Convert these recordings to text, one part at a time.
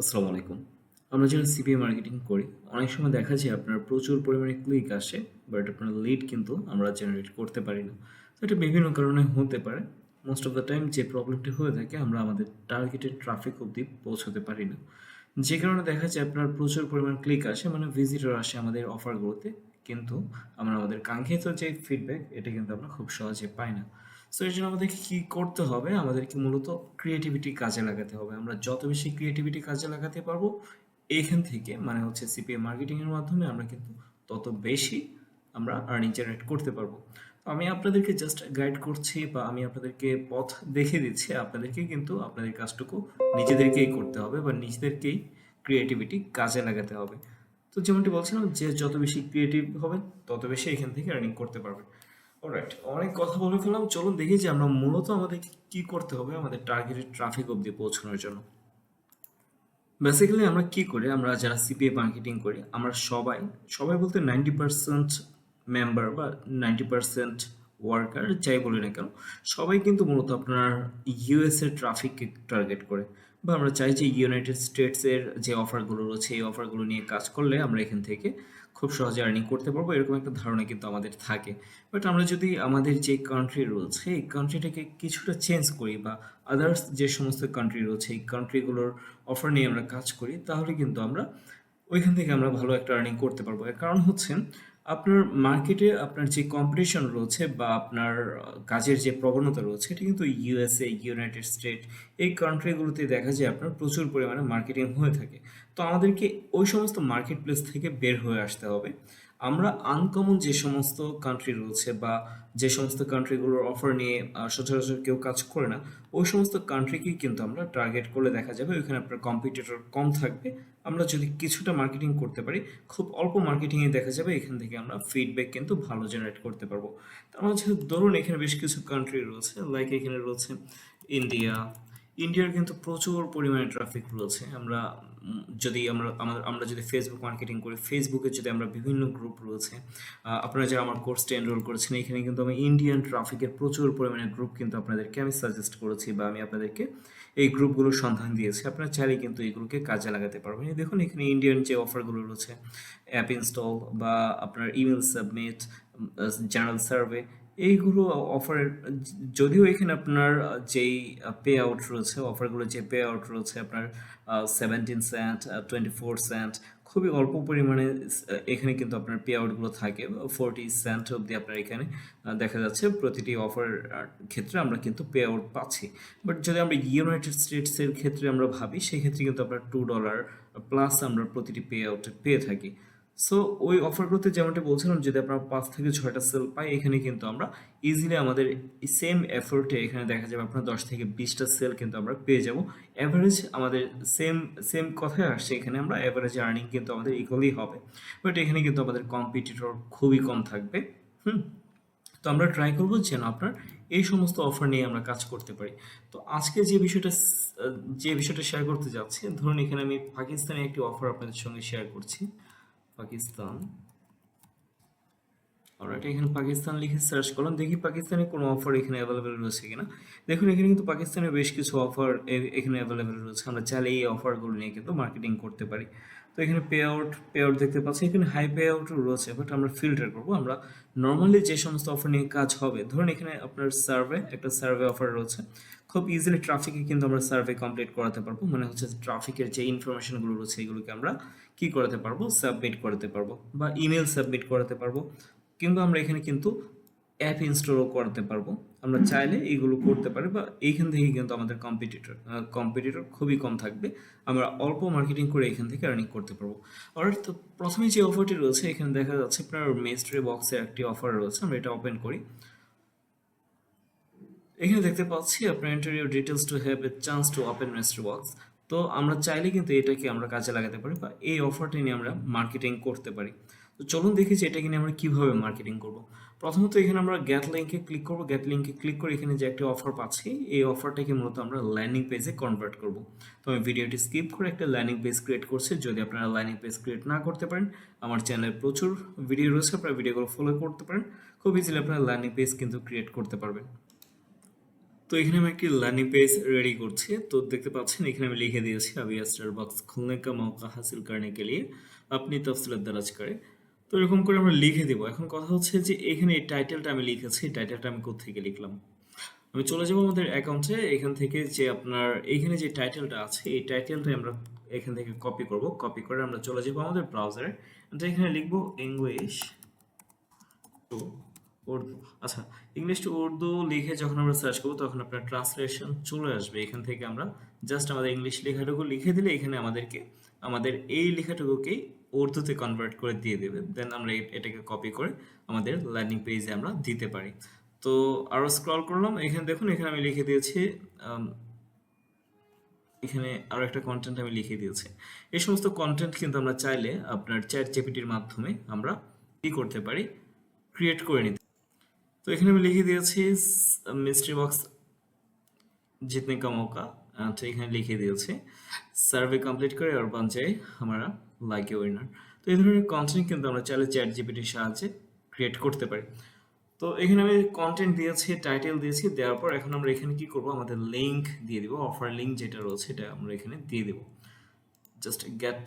আসসালামু আলাইকুম। আমরা যারা সিপিএ মার্কেটিং করি, অনেক সময় দেখা যায় আপনার প্রচুর পরিমাণে ক্লিক আসে বাট আপনার লিড কিন্তু আমরা জেনারেট করতে পারি না। তো এটা বিভিন্ন কারণে হতে পারে। মোস্ট অফ দ্য টাইম যে প্রবলেমটি হয়ে থাকে, আমরা আমাদের টার্গেটেড ট্রাফিক অবধি পৌঁছতে পারি না। যে কারণে দেখা যায় আপনার প্রচুর পরিমাণ ক্লিক আসে মানে ভিজিটর আসে আমাদের অফারগুলোতে কিন্তু আমরা আমাদের কাঙ্ক্ষিত যে ফিডব্যাক এটা কিন্তু আমরা খুব সহজে পাই না। সো এর জন্য আমাদেরকে কী করতে হবে? আমাদেরকে মূলত ক্রিয়েটিভিটি কাজে লাগাতে হবে। আমরা যত বেশি ক্রিয়েটিভিটি কাজে লাগাতে পারব এইখান থেকে মানে হচ্ছে সিপিএ মার্কেটিংয়ের মাধ্যমে আমরা কিন্তু তত বেশি আমরা আর্নিং জেনারেট করতে পারব। আমি আপনাদেরকে জাস্ট গাইড করছি বা আমি আপনাদেরকে পথ দেখে দিচ্ছি। আপনাদেরকে কিন্তু আপনাদের কাজটুকু নিজেদেরকেই করতে হবে বা নিজেদেরকেই ক্রিয়েটিভিটি কাজে লাগাতে হবে। তো যেমনটি বলছিলাম, যে যত বেশি ক্রিয়েটিভ হবেন, তত বেশি এখান থেকে আর্নিং করতে পারবেন। অলরাইট অনেক কথা বলে ফেললাম। চলুন দেখি যে আমরা মূলত আমাদেরকে কি করতে হবে আমাদের টার্গেটেড ট্রাফিক অবধি পৌঁছানোর জন্য। বেসিক্যালি আমরা কি করি? আমরা যারা সিপিএ মার্কেটিং করি, আমরা সবাই সবাই বলতে নাইনটি পার্সেন্ট মেম্বার বা নাইনটি পার্সেন্ট ওয়ার্কার যাই বলি না কেন, সবাই কিন্তু মূলত আপনার ইউএস এর ট্রাফিককে টার্গেট করে। বা আমরা চাই যে ইউনাইটেড স্টেটসের যে অফারগুলো রয়েছে, এই অফারগুলো নিয়ে কাজ করলে আমরা এখান থেকে খুব সহজে আর্নিং করতে পারব, এরকম একটা ধারণা কিন্তু আমাদের থাকে। বাট আমরা যদি আমাদের যে কান্ট্রি রয়েছে, এই কান্ট্রিটাকে কিছুটা চেঞ্জ করি বা আদার্স যে সমস্ত কান্ট্রি রয়েছে, এই কান্ট্রিগুলোর অফার নিয়ে আমরা কাজ করি, তাহলে কিন্তু আমরা ওইখান থেকে আমরা ভালো একটা আর্নিং করতে পারব। কারণ হচ্ছে আপনার মার্কেটে আপনার যে কম্পিটিশন রয়েছে বা আপনার কাজের যে প্রবণতা রয়েছে এটা কিন্তু ইউএসএ ইউনাইটেড স্টেট এই কান্ট্রিগুলোতে দেখা যায় আপনার প্রচুর পরিমাণে মার্কেটিং হয়ে থাকে। তো আমাদেরকে ওই সমস্ত মার্কেট প্লেস থেকে বের হয়ে আসতে হবে। আমরা আনকমন যে সমস্ত কান্ট্রি রয়েছে বা যে সমস্ত কান্ট্রিগুলোর অফার নিয়ে সচরাচর কেউ কাজ করে না, ওই সমস্ত কান্ট্রিকেই কিন্তু আমরা টার্গেট করলে দেখা যাবে ওইখানে আপনার কম্পিটিটর কম থাকবে। আমরা যদি কিছুটা মার্কেটিং করতে পারি, খুব অল্প মার্কেটিংয়ে দেখা যাবে এখান থেকে আমরা ফিডব্যাক কিন্তু ভালো জেনারেট করতে পারব। তার মাঝে ধরুন এখানে বেশ কিছু কান্ট্রি রয়েছে লাইক এখানে রয়েছে ইন্ডিয়া ইন্ডিয়ার কিন্তু প্রচুর পরিমাণে ট্রাফিক রয়েছে। আমরা যদি আমরা, আমাদের, আমরা যদি ফেসবুক মার্কেটিং করি ফেসবুকে যদি আমরা বিভিন্ন গ্রুপ রয়েছে আপনারা যারা আমার কোর্সটা এনরোল করেছেন, এখানে কিন্তু আমি ইন্ডিয়ান ট্রাফিকের প্রচুর পরিমাণে গ্রুপ কিন্তু আপনাদেরকে আমি সাজেস্ট করেছি বা আমি আপনাদেরকে এই গ্রুপগুলোর সন্ধান দিয়েছি। আপনারা চাইলে কিন্তু এইগুলোকে কাজে লাগাতে পারবেন। দেখুন, এখানে ইন্ডিয়ান যে অফারগুলো রয়েছে অ্যাপ ইনস্টল বা আপনার ইমেল সাবমিট জেনারেল সার্ভে এইগুলো অফারের, যদিও এখানে আপনার যেই পে আউট রয়েছে, অফারগুলো যে পে আউট রয়েছে আপনার seventeen cent twenty four cent খুবই অল্প পরিমাণে এখানে কিন্তু আপনার পে আউটগুলো থাকে। ফোরটি সেন্ট অবধি আপনার এখানে দেখা যাচ্ছে প্রতিটি অফার ক্ষেত্রে আমরা কিন্তু পে আউট পাচ্ছি। বাট যদি আমরা ইউনাইটেড স্টেটসের ক্ষেত্রে আমরা ভাবি, সেক্ষেত্রে কিন্তু আপনার টু ডলার প্লাস আমরা প্রতিটি পে আউটে পেয়ে থাকি। সো ওই অফার অফারগুলোতে যেমনটা বলছিলাম, যদি আমরা পাঁচ থেকে ছয়টা সেল পাই, এখানে কিন্তু আমরা ইজিলি আমাদের সেম এফোর্টে এখানে দেখা যাবে আপনার দশ থেকে বিশটা সেল কিন্তু আমরা পেয়ে যাব। অ্যাভারেজ আমাদের সেম সেম কথাই আসছে এখানে আমরা অ্যাভারেজ আর্নিং কিন্তু আমাদের ইকুয়ালি হবে। বাট এখানে কিন্তু আমাদের কম্পিটিটর খুবই কম থাকবে। হুম? তো আমরা ট্রাই করব যেন আপনার এই সমস্ত অফার নিয়ে আমরা কাজ করতে পারি। তো আজকে যে বিষয়টা যে বিষয়টা শেয়ার করতে যাচ্ছি, ধরুন এখানে আমি পাকিস্তানের একটি অফার আপনাদের সঙ্গে শেয়ার করছি। পাকিস্তান। অলরাইট এখানে পাকিস্তান লিখে সার্চ করলাম, দেখি পাকিস্তানে কোনো অফার এখানে অ্যাভেলেবেল রয়েছে কিনা। দেখুন, এখানে কিন্তু পাকিস্তানের বেশ কিছু অফার এখানে অ্যাভেলেবেল রয়েছে। আমরা চাইলে এই অফারগুলো নিয়ে কিন্তু মার্কেটিং করতে পারি। তো এখানে পে আউট পে আউট দেখতে পাচ্ছি এখানে হাই পে আউটও রয়েছে বাট আমরা ফিল্টার করব। আমরা নর্মালি যে সমস্ত অফার নিয়ে কাজ হবে, ধরুন এখানে আপনার সার্ভে একটা সার্ভে অফার রয়েছে। খুব ইজিলি ট্রাফিকে কিন্তু আমরা সার্ভে কমপ্লিট করাতে পারব। মানে হচ্ছে ট্রাফিকের যে ইনফরমেশনগুলো রয়েছে, এগুলোকে আমরা কি করাতে পারব? সাবমিট করাতে পারব বা ইমেল সাবমিট করাতে পারব। কিংবা আমরা এখানে কিন্তু অ্যাপ ইনস্টলও করাতে পারব। আমরা চাইলে এইগুলো করতে পারি বা এইখান থেকে কিন্তু আমাদের কম্পিটিটর কম্পিটিটর খুবই কম থাকবে। আমরা অল্প মার্কেটিং করে এখান থেকে আর্নিং করতে পারব। অলরাইট তো প্রথমে যে অফারটি রয়েছে, এখানে দেখা যাচ্ছে আপনার মেস্ট্রি বক্সের একটি অফার রয়েছে। আমরা এটা ওপেন করি। এখানে দেখতে পাচ্ছি আপনার enter your details to have a chance to open mystery box তো আমরা চাইলে কিন্তু এটাকে আমরা কাজে লাগাতে পারি বা এই অফারটি নিয়ে আমরা মার্কেটিং করতে পারি। তো চলুন দেখি যে এটাকে নিয়ে আমরা কীভাবে মার্কেটিং করব। প্রথমত এখানে আমরা গ্যাট লিঙ্কে ক্লিক করব। গ্যাট লিঙ্কে ক্লিক করে এখানে যে একটা অফার পাচ্ছি, এই অফারটাকে মূলত আমরা ল্যান্ডিং পেজে কনভার্ট করব। তো আমি ভিডিওটি স্কিপ করে একটা ল্যান্ডিং পেজ ক্রিয়েট করছি। যদি আপনারা ল্যান্ডিং পেজ ক্রিয়েট না করতে পারেন, আমার চ্যানেলে প্রচুর ভিডিও রয়েছে, আপনারা ভিডিওগুলো ফলো করতে পারেন। খুব ইজিলি আপনারা ল্যান্ডিং পেজ কিন্তু ক্রিয়েট করতে পারবেন। তো এখানে আমি একটি লার্নিং পেজ রেডি করছি। তো দেখতে পাচ্ছেন, এখানে আমি লিখে দিয়েছি, আবি স্টার বক্স খুলনে কা মৌকা হাসিল করনে কে লিয়ে আপনি তফসিলের দ্বারাজ করে তো এরকম করে আমরা লিখে দেবো। এখন কথা হচ্ছে যে এখানে এই টাইটেলটা আমি লিখেছি টাইটেলটা আমি কোথেকে লিখলাম? আমি চলে যাব আমাদের অ্যাকাউন্টে এখান থেকে যে আপনার এইখানে যে টাইটেলটা আছে, এই টাইটেলটা আমরা এখান থেকে কপি করব। কপি করে আমরা চলে যাব আমাদের ব্রাউজারে এখানে লিখব ইংলিশ টু উর্দু। আচ্ছা ইংলিশ টু উর্দু লিখে যখন আমরা সার্চ করব, তখন আপনার ট্রান্সলেশন চলে আসবে। এখান থেকে আমরা জাস্ট আমাদের ইংলিশ লেখাটুকু লিখে দিলে এখানে আমাদেরকে, আমাদের এই লেখাটুকুকেই উর্দুতে কনভার্ট করে দিয়ে দেবে। দেন আমরা এটাকে কপি করে আমাদের লার্নিং পেজে আমরা দিতে পারি। তো আরও স্ক্রল করলাম। এখানে দেখুন, এখানে আমি লিখে দিয়েছি এখানে আরও একটা কন্টেন্ট আমি লিখে দিয়েছি। এই সমস্ত কন্টেন্ট কিন্তু আমরা চাইলে আপনার চ্যাট জিপিটির মাধ্যমে আমরা কি করতে পারি? ক্রিয়েট করে নিতে তো এখানে আমি লিখে দিয়েছি মিস্ট্রি বক্স জিতনে কা মৌকা। তো এখানে লিখে দিয়েছি সার্ভে কমপ্লিট করে আর পঞ্চায়ে আমরা লাগে উইনার তো এই ধরনের কন্টেন্ট কিন্তু আমরা চাইলে চ্যাট জিপিটির সাহায্যে ক্রিয়েট করতে পারি। তো এখানে আমি কন্টেন্ট দিয়েছি টাইটেল দিয়েছি, দেওয়ার পর এখন আমরা এখানে কি করব? আমাদের লিঙ্ক দিয়ে দিব অফার লিঙ্ক যেটা রয়েছে এটা আমরা এখানে দিয়ে দেব। জাস্ট গেট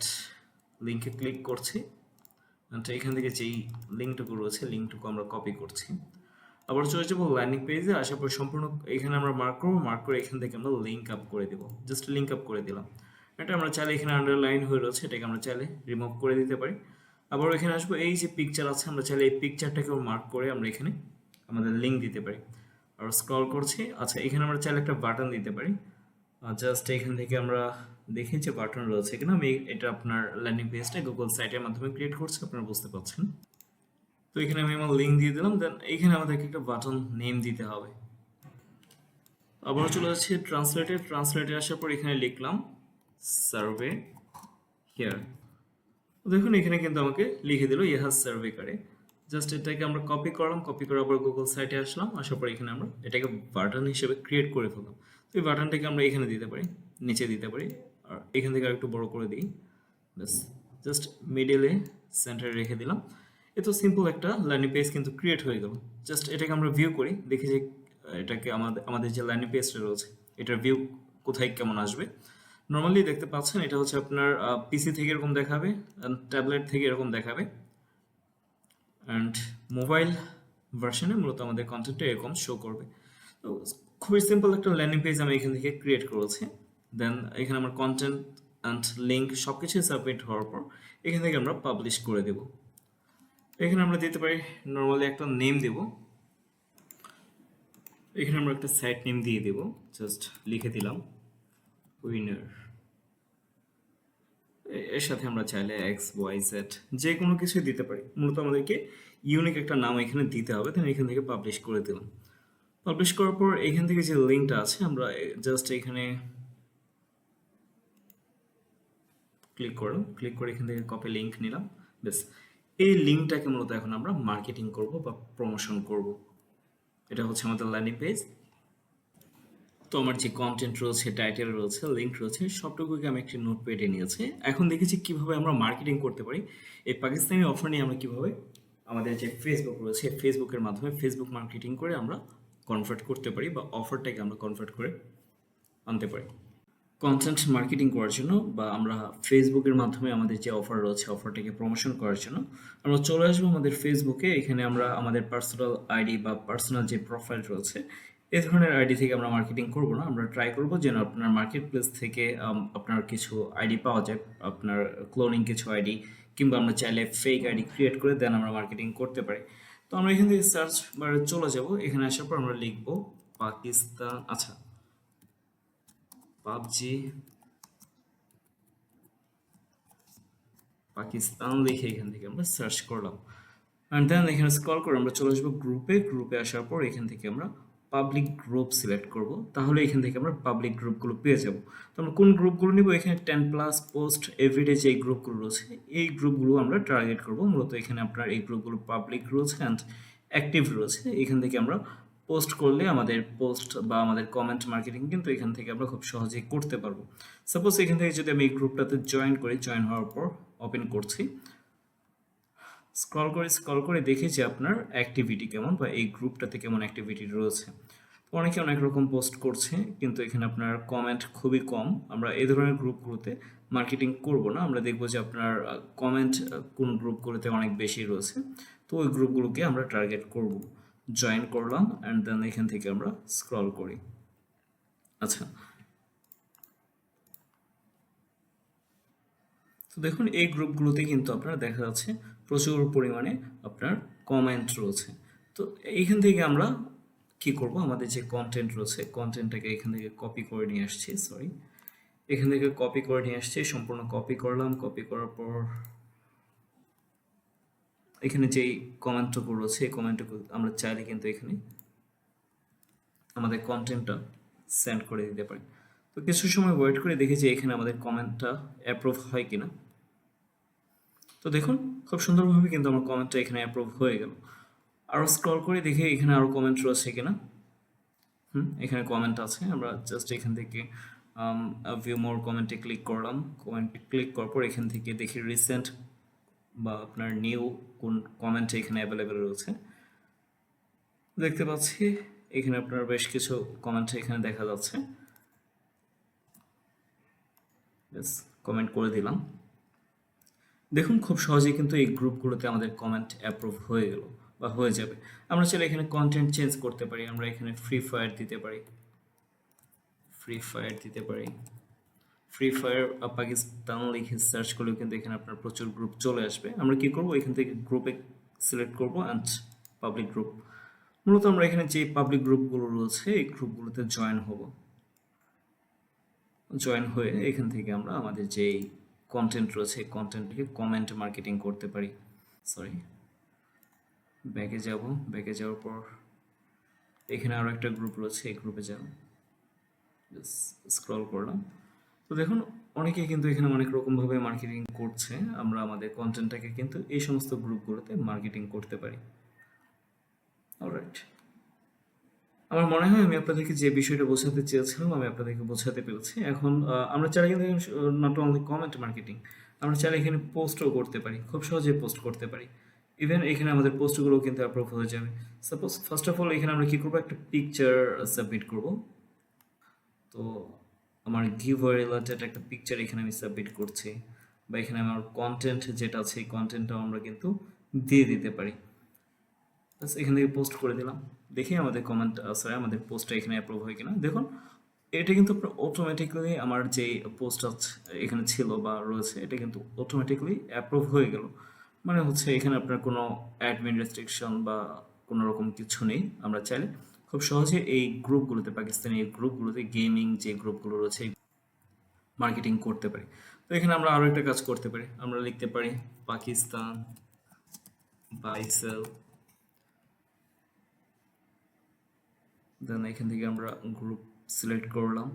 লিঙ্কে ক্লিক করছি। এখান থেকে যেই লিঙ্কটুকু রয়েছে লিঙ্কটুকু আমরা কপি করছি। আবার চলে যাব ল্যান্ডিং পেজে আসার পর সম্পূর্ণ এখানে আমরা মার্ক করব। মার্ক করে এখান থেকে আমরা লিঙ্ক আপ করে দিব। জাস্ট লিঙ্ক আপ করে দিলাম। এটা আমরা চাইলে এখানে আন্ডারলাইন হয়ে রয়েছে। এটাকে আমরা চাইলে রিমুভ করে দিতে পারি। আবার এখানে আসব, এই যে পিকচার আছে, আমরা চাইলে এই পিকচারটাকেও মার্ক করে আমরা এখানে আমাদের লিঙ্ক দিতে পারি। আর স্ক্রল করছি। আচ্ছা এখানে আমরা চাইলে একটা বাটন দিতে পারি। জাস্ট এখান থেকে আমরা দেখি যে বাটন রয়েছে এখানে আমি এটা আপনার ল্যান্ডিং পেজটা গুগল সাইটের মাধ্যমে ক্রিয়েট করছি। আপনারা বুঝতে পারছেন। তো এখানে আমি আমার লিঙ্ক দিয়ে দিলাম দেন এখানে আমাদেরকে একটা বাটন নেম দিতে হবে। আবার চলে যাচ্ছে ট্রান্সলেটে ট্রান্সলেটে আসার পর এখানে লিখলাম সার্ভে হিয়ার দেখুন, এখানে কিন্তু আমাকে লিখে দিল ইহাজ সার্ভে করে জাস্ট এটাকে আমরা কপি করলাম কপি করে আবার গুগল সাইটে আসলাম, আসার পর এখানে আমরা এটাকে বাটন হিসেবে ক্রিয়েট করে ফেললাম। তো এই বাটনটাকে আমরা এখানে দিতে পারি, নিচে দিতে পারি, আর এখান থেকে আরেকটু বড় করে দিই। ব্যাস জাস্ট মিডিলে সেন্টারে রেখে দিলাম। এ তো সিম্পল একটা লার্নিং পেজ কিন্তু ক্রিয়েট হয়ে গেল। জাস্ট এটাকে আমরা ভিউ করি, দেখি যে এটাকে আমাদের আমাদের যে লার্নিং পেজটা রয়েছে, এটার ভিউ কোথায় কেমন আসবে। নর্মালি দেখতে পাচ্ছেন, এটা হচ্ছে আপনার পিসি থেকে এরকম দেখাবে ট্যাবলেট থেকে এরকম দেখাবে। অ্যান্ড মোবাইল ভার্সনে মূলত আমাদের কন্টেন্টটা এরকম শো করবে। তো খুবই সিম্পল একটা ল্যান্ডিং পেজ আমি এখান থেকে ক্রিয়েট করেছি। দেন এখানে আমার কন্টেন্ট অ্যান্ড লিঙ্ক সব কিছুই সাবমিট হওয়ার পর, এখান থেকে আমরা পাবলিশ করে দেব। এখানে আমরা দিতে পারি নর্মালি একটা নেম দেব। এখানে আমরা একটা সাইট নেম দিয়ে দেব জাস্ট লিখে দিলাম উইনার এর সাথে আমরা চাইলে এক্স ওয়াই জেড যে কোনো কিছুই দিতে পারি। মূলত আমাদেরকে ইউনিক একটা নাম এখানে দিতে হবে দেন এখান থেকে পাবলিশ করে দিলাম। পাবলিশ করার পর এখান থেকে যে লিঙ্কটা আছে, আমরা জাস্ট এখানে ক্লিক করলাম। ক্লিক করে এখান থেকে কপি লিঙ্ক নিলাম। বেশ এই লিঙ্কটাকে মূলত এখন আমরা মার্কেটিং করব বা প্রমোশন করব। এটা হচ্ছে আমাদের ল্যান্ডিং পেজ তো আমার যে কন্টেন্ট রয়েছে টাইটেল রয়েছে লিঙ্ক রয়েছে, সবটুকুকে আমি একটি নোট পেটে নিয়েছি। এখন দেখেছি কীভাবে আমরা মার্কেটিং করতে পারি। এই পাকিস্তানি অফার নিয়ে আমরা কীভাবে আমাদের যে ফেসবুক রয়েছে ফেসবুকের মাধ্যমে ফেসবুক মার্কেটিং করে আমরা কনভার্ট করতে পারি বা অফারটাকে আমরা কনভার্ট করে আনতে পারি। কন্টেন্ট মার্কেটিং করার জন্য বা আমরা ফেসবুকের মাধ্যমে আমাদের যে অফার রয়েছে অফারটাকে প্রমোশন করার জন্য, আমরা চলে আসব আমাদের ফেসবুকে এখানে আমরা আমাদের পার্সোনাল আইডি বা পার্সোনাল যে প্রোফাইল রয়েছে, এ ধরনের আইডি থেকে আমরা মার্কেটিং করব না। আমরা ট্রাই করব যেন আপনার মার্কেট প্লেস থেকে আপনার কিছু আইডি পাওয়া যায়, আপনার ক্লোনিং কিছু আইডি কিংবা আমরা চাইলে ফেক আইডি ক্রিয়েট করে দেন আমরা মার্কেটিং করতে পারি। তো আমরা এখান থেকে সার্চ বারে চলে যাব। এখানে আসার পর আমরা লিখব পাকিস্তান আচ্ছা পাবজি, পাকিস্তান লিখে এখান থেকে আমরা সার্চ করলাম। অ্যান্ড দেন এখানে স্ক্রল করে আমরা চলে আসব গ্রুপে গ্রুপে আসার পর এখান থেকে আমরা পাবলিক গ্রুপ সিলেক্ট করব। তাহলে এখান থেকে আমরা পাবলিক গ্রুপগুলো পেয়ে যাব। তো আমরা কোন গ্রুপগুলো নিব? এখানে টেন প্লাস পোস্ট এভরিডে যে গ্রুপগুলো রয়েছে, এই গ্রুপগুলো আমরা টার্গেট করব। মূলত এখানে আপনার এই গ্রুপগুলো পাবলিক রয়েছে অ্যান্ড অ্যাক্টিভ রয়েছে। এখান থেকে আমরা পোস্ট করলে আমাদের পোস্ট বা আমাদের কমেন্ট মার্কেটিং কিন্তু এখান থেকে আমরা খুব সহজেই করতে পারব। সাপোজ এখান থেকে যদি আমি এই গ্রুপটাতে জয়েন করি জয়েন হওয়ার পর ওপেন করছি। স্ক্রল করে স্ক্রল করে দেখি যে আপনার অ্যাক্টিভিটি কেমন বা এই গ্রুপটাতে কেমন অ্যাক্টিভিটি রয়েছে। অনেকে অনেক রকম পোস্ট করছে, কিন্তু এখানে আপনার কমেন্ট খুবই কম। আমরা এই ধরনের গ্রুপগুলোতে মার্কেটিং করব না। আমরা দেখব যে আপনার কমেন্ট কোন গ্রুপগুলোতে অনেক বেশি রয়েছে। তো ওই গ্রুপগুলোকে আমরা টার্গেট করব। জয়েন করলাম অ্যান্ড দেন এখান থেকে আমরা স্ক্রল করি। আচ্ছা। তো দেখুন, এই গ্রুপগুলোতে কিন্তু আপনার দেখা যাচ্ছে প্রচুর পরিমাণে আপনার কমেন্ট রয়েছে। তো এইখান থেকে আমরা কি করব? আমাদের যে কন্টেন্ট রয়েছে কন্টেন্টটাকে এখান থেকে কপি করে নিয়ে আসছি সরি এখান থেকে কপি করে নিয়ে আসছি, সম্পূর্ণ কপি করলাম। কপি করার পর এখানে যেই কমেন্টটুকু রয়েছে এই কমেন্টটুকু আমরা চাইলে কিন্তু এখানে আমাদের কন্টেন্টটা সেন্ড করে দিতে পারি। তো কিছু সময় ওয়েট করে দেখি যে এখানে আমাদের কমেন্টটা অ্যাপ্রুভ হয় কিনা। তো দেখুন, খুব সুন্দরভাবে কিন্তু আমার কমেন্টটা এখানে অ্যাপ্রুভ হয়ে গেল। আরও স্ক্রল করে দেখি এখানে আরও কমেন্ট রয়েছে কিনা। হুম, এখানে কমেন্ট আছে। আমরা জাস্ট এখান থেকে ভিউ মোর কমেন্টে ক্লিক করলাম। কমেন্টে ক্লিক করার পর এখান থেকে দেখি রিসেন্ট বা আপনার নিউ কোন কমেন্ট এখানে অ্যাভেলেবেল রয়েছে। দেখতে পাচ্ছি, এখানে আপনার বেশ কিছু কমেন্ট এখানে দেখা যাচ্ছে। কমেন্ট করে দিলাম। দেখুন, খুব সহজেই কিন্তু এই গ্রুপগুলোতে আমাদের কমেন্ট অ্যাপ্রুভ হয়ে গেল বা হয়ে যাবে। আমরা চাইলে এখানে কন্টেন্ট চেঞ্জ করতে পারি, আমরা এখানে ফ্রি ফায়ার দিতে পারি। ফ্রি ফায়ার দিতে পারি। ফ্রি ফায়ার পাকিস্তান লিখে সার্চ করলেও কিন্তু এখানে আপনার প্রচুর গ্রুপ চলে আসবে। আমরা কি করব? এখান থেকে গ্রুপে সিলেক্ট করব অ্যান্ড পাবলিক গ্রুপ মূলত আমরা এখানে যে পাবলিক গ্রুপগুলো রয়েছে, এই গ্রুপগুলোতে জয়েন হব। জয়েন হয়ে এখান থেকে আমরা আমাদের যে কন্টেন্ট রয়েছে, এই কন্টেন্টকে কমেন্ট মার্কেটিং করতে পারি। সরি ব্যাকে যাব ব্যাকে যাওয়ার পর এখানে আরও একটা গ্রুপ রয়েছে, এই গ্রুপে যাব। স্ক্রল করলাম। তো দেখুন, অনেকে কিন্তু এখানে অনেক রকমভাবে মার্কেটিং করছে। আমরা আমাদের কন্টেন্টটাকে কিন্তু এই সমস্ত গ্রুপগুলোতে মার্কেটিং করতে পারি। অলরাইট আমার মনে হয় আমি আপনাদেরকে যে বিষয়টা বোঝাতে চেয়েছিলাম, আমি আপনাদেরকে বোঝাতে পেরেছি। এখন আমরা চাইলে কিন্তু নট অনলি কমেন্ট মার্কেটিং আমরা চাইলে এখানে পোস্টও করতে পারি। খুব সহজে পোস্ট করতে পারি। ইভেন এখানে আমাদের পোস্টগুলো কিন্তু অ্যাপ্রুভ হয়ে যাবে। সাপোজ ফার্স্ট অফ অল এখানে আমরা কী করব? একটা পিকচার সাবমিট করব। তো আমার গিভ রিলেটেড একটা পিকচার এখানে আমি সাবমিট করছি বা এখানে আমার কন্টেন্ট যেটা আছে এই কন্টেন্টটাও আমরা কিন্তু দিয়ে দিতে পারি। এখান থেকে পোস্ট করে দিলাম। দেখি আমাদের কমেন্ট সরি আমাদের পোস্টটা এখানে অ্যাপ্রুভ হয় কিনা। দেখুন, এটা কিন্তু অটোমেটিক্যালি আমার যে পোস্ট এখানে ছিল বা রয়েছে, এটা কিন্তু অটোমেটিক্যালি অ্যাপ্রুভ হয়ে গেল। মানে হচ্ছে এখানে আপনার কোনো অ্যাডমিন রেস্ট্রিকশন বা কোনো রকম কিছু নেই, আমরা চাইলে। খুব সহজে এই গ্রুপগুলোতে, পাকিস্তানি এই গ্রুপগুলোতে গেমিং যে গ্রুপগুলো রয়েছে মার্কেটিং করতে পারি। তো এখানে আমরা আরও একটা কাজ করতে পারি। আমরা লিখতে পারি পাকিস্তান বাইসেল দেন এখান থেকে আমরা গ্রুপ সিলেক্ট করলাম।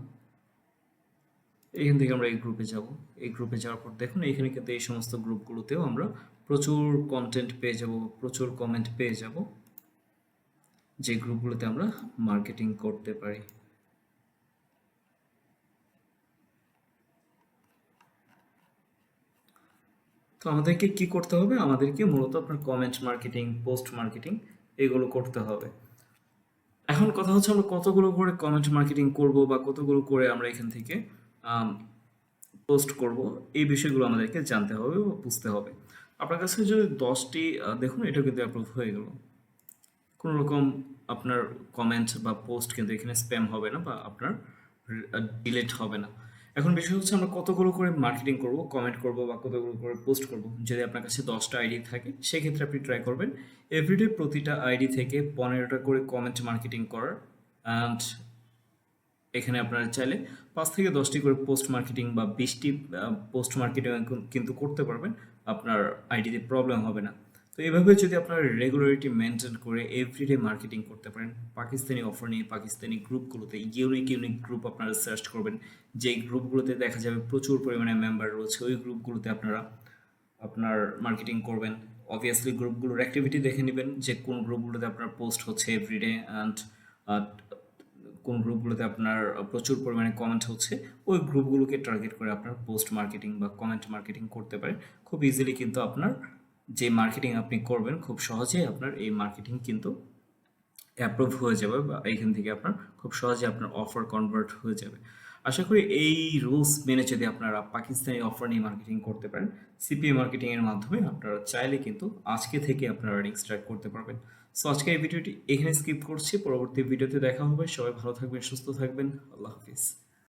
এখান থেকে আমরা এই গ্রুপে যাব। এই গ্রুপে যাওয়ার পর দেখুন, এখানে কিন্তু এই সমস্ত গ্রুপগুলোতেও আমরা প্রচুর কন্টেন্ট পেয়ে যাব, প্রচুর কমেন্ট পেয়ে যাব। যে গ্রুপগুলোতে আমরা মার্কেটিং করতে পারি। তো আমাদেরকে কি করতে হবে? আমাদেরকে মূলত আপনার কমেন্ট মার্কেটিং পোস্ট মার্কেটিং এগুলো করতে হবে। এখন কথা হচ্ছে আমরা কতগুলো করে কমেন্ট মার্কেটিং করব বা কতগুলো করে আমরা এখান থেকে পোস্ট করব, এই বিষয়গুলো আমাদেরকে জানতে হবে বা বুঝতে হবে। আপনার কাছে যদি দশটি দেখুন, এটা কিন্তু অ্যাপ্রুভ হয়ে গেল। কোনো রকম আপনার কমেন্ট বা পোস্ট কিন্তু এখানে স্প্যাম হবে না বা আপনার ডিলেট হবে না। এখন বিষয় হচ্ছে আমরা কতগুলো করে মার্কেটিং করব কমেন্ট করব বা কতগুলো করে পোস্ট করব। যদি আপনার কাছে দশটা আইডি থাকে, সেক্ষেত্রে আপনি ট্রাই করবেন। এভরিডে প্রতিটা আইডি থেকে পনেরোটা করে কমেন্ট মার্কেটিং করার। অ্যান্ড এখানে আপনারা চাইলে পাঁচ থেকে দশটি করে পোস্ট মার্কেটিং বা বিশটি পোস্ট মার্কেটিং কিন্তু করতে পারবেন। আপনার আইডিতে প্রবলেম হবে না। তো এইভাবে যদি আপনারা রেগুলারিটি মেনটেন করে এভরিডে মার্কেটিং করতে পারেন, পাকিস্তানি অফার নিয়ে পাকিস্তানি গ্রুপগুলোতে ইউনিক ইউনিক গ্রুপ আপনারা সার্চ করবেন। যেই গ্রুপগুলোতে দেখা যাবে প্রচুর পরিমাণে মেম্বার রয়েছে, ওই গ্রুপগুলোতে আপনারা আপনার মার্কেটিং করবেন। অবভিয়াসলি গ্রুপগুলোর অ্যাক্টিভিটি দেখে নেবেন যে কোন গ্রুপগুলোতে আপনার পোস্ট হচ্ছে এভরিডে অ্যান্ড কোন গ্রুপগুলোতে আপনার প্রচুর পরিমাণে কমেন্ট হচ্ছে, ওই গ্রুপগুলোকে টার্গেট করে আপনার পোস্ট মার্কেটিং বা কমেন্ট মার্কেটিং করতে পারেন। খুব ইজিলি কিন্তু আপনার যে মার্কেটিং আপনি করবেন, খুব সহজেই আপনার এই মার্কেটিং কিন্তু অ্যাপ্রুভ হয়ে যাবে বা এখান থেকে আপনার খুব সহজে আপনার অফার কনভার্ট হয়ে যাবে। আশা করি এই রুলস মেনে যদি আপনারা পাকিস্তানি অফার নিয়ে মার্কেটিং করতে পারেন সিপিএ মার্কেটিংয়ের মাধ্যমে আপনারা চাইলে কিন্তু আজকে থেকে আপনারা আর্নিং স্টার্ট করতে পারবেন। সো আজকে এই ভিডিওটি এখানে স্কিপ করছি। পরবর্তী ভিডিওতে দেখা হবে। সবাই ভালো থাকবেন, সুস্থ থাকবেন। আল্লাহ হাফিজ।